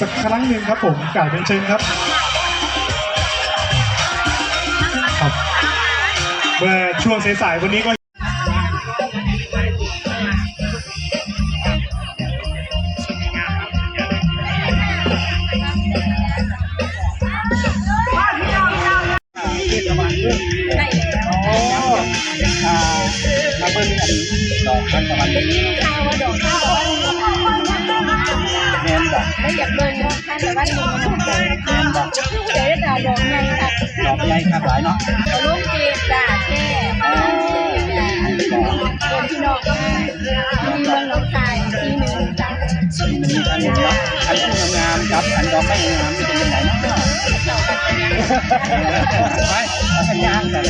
สักครั้งหนึ่งครับผมกล่าวเป็นเชิญครับครับเมื่อช่วงสายๆวันนี้ก็ได้แล้วอ๋ออ่ามาเบิ้งกันดอกทานตะวันเรื่องข้าวว่าดอกข้าวว่าแมนดอกไม่อยากเบิ่ งดอกข้าวแต่ว่านี่มันเกิดเดี๋ยวจะดอกไงค่ะดอกใหญ่ครับหลายเนาะลูกเกดจ้าแค่จ้าเดินที่นอกมามีเมืองหนองคายที่หนึ่งจ้ามันมีอันหนึ่งเนาะอันที่งามๆกับอันดอกไม่งามนี่เป็นยังไงเนาะไปเอาสัญญาณกัน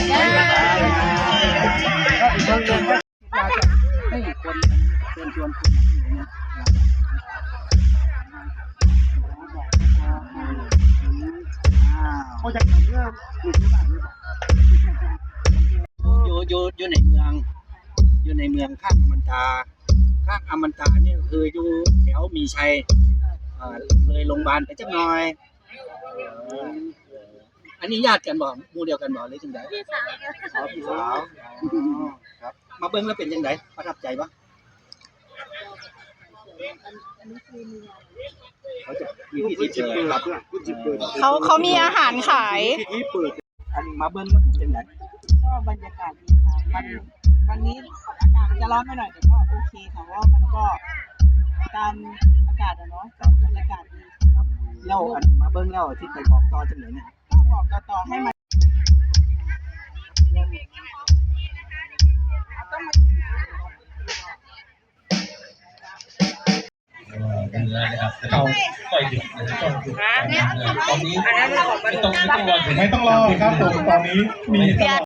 ก็อีกเรื่องหนึงว่าอยากจะให้คนเชิญชวนคน มาอ้าวเขาจะทำเรื่องอยู่อยู่อยู่ในเมือง อยู่ในเมืองข้างอมันตา ข้างอมันตาเนี่ยคืออยู่แถวมีชัยเลยโรงพยาบาลไปจักหน่อย อันนี้ญาติกันบ่หมู่เดียวกันบ่หรือจังไดพี่สาวพี่สาวครับ มาเบิ่งแล้วเป็นจังไดประทับใจบ่ เขาจะมีพิธีเปิดรับด้วยพิธีเปิดเขาเขามีอาหารขายพิธีเปิดอันมาเบิ่งแล้วเป็นจังไดก็บรรยากาศดีค่ะวันวันนี้อากาศมันจะร้อนไปหน่อยแต่ก็โอเคค่ะเพราะว่ามันก็ตามอากาศอะเนาะก็บรรยากาศดีครับแล้วอันมาเบิ่งแล้วที่ไปบอกต่อจังไดเนี่ยก็บอกต่อๆให้มัน เนื้อนะครับแต่ต้องปล่อยดิบนะครับต้องดิบตอนนี้ไม่ต้องไม่ต้องรอถึงไม่ต้องรอครับผมตอนนี้มีตลอด